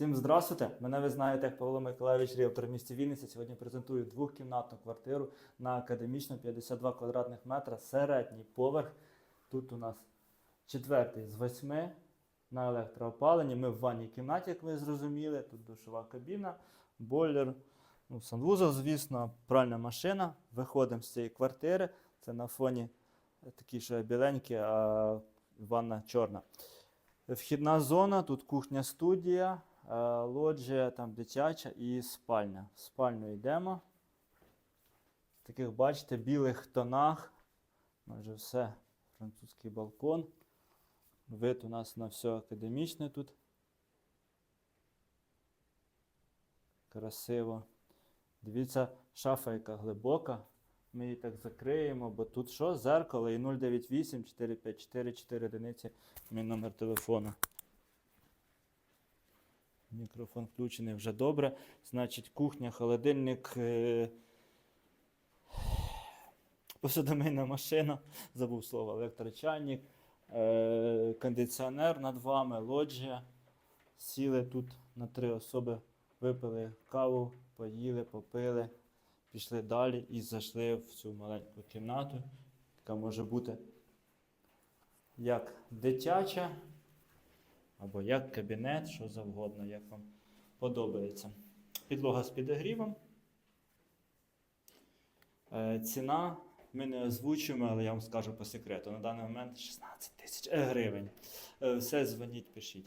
Всім здравствуйте! Мене ви знаєте як Павло Миколаївич, ріелтор в місті Вінниці. Сьогодні презентую двохкімнатну квартиру на академічну 52 квадратних метра, середній поверх. Тут у нас четвертий з восьми на електроопаленні. Ми в ванній кімнаті, як ви зрозуміли. Тут душова кабіна, бойлер, ну, санвузол, звісно, пральна машина. Виходимо з цієї квартири. Це на фоні такі, що біленькі, а ванна чорна. Вхідна зона, тут кухня студія, е, лоджія, там дитяча і спальня. В спальню йдемо. В таких, бачите, білих тонах. Майже все. Французький балкон. Вид у нас на все академічне тут. Красиво. Дивіться, шафа яка глибока. Ми її так закриємо, бо тут що? Зеркало і 098 454 4 одиниці. Мій номер телефону. Мікрофон включений вже добре. Значить, кухня, холодильник, е, посудомийна машина, забув слово, електрочайник, е, кондиціонер над вами, лоджія. Сіли тут на три особи, випили каву, поїли, попили, пішли далі і зайшли в цю маленьку кімнату, яка може бути як дитяча, або як кабінет, що завгодно, як вам подобається. Підлога з підогрівом. Е, ціна ми не озвучуємо, але я вам скажу по секрету. На даний момент 16 тисяч гривень. Е, все дзвоніть, пишіть.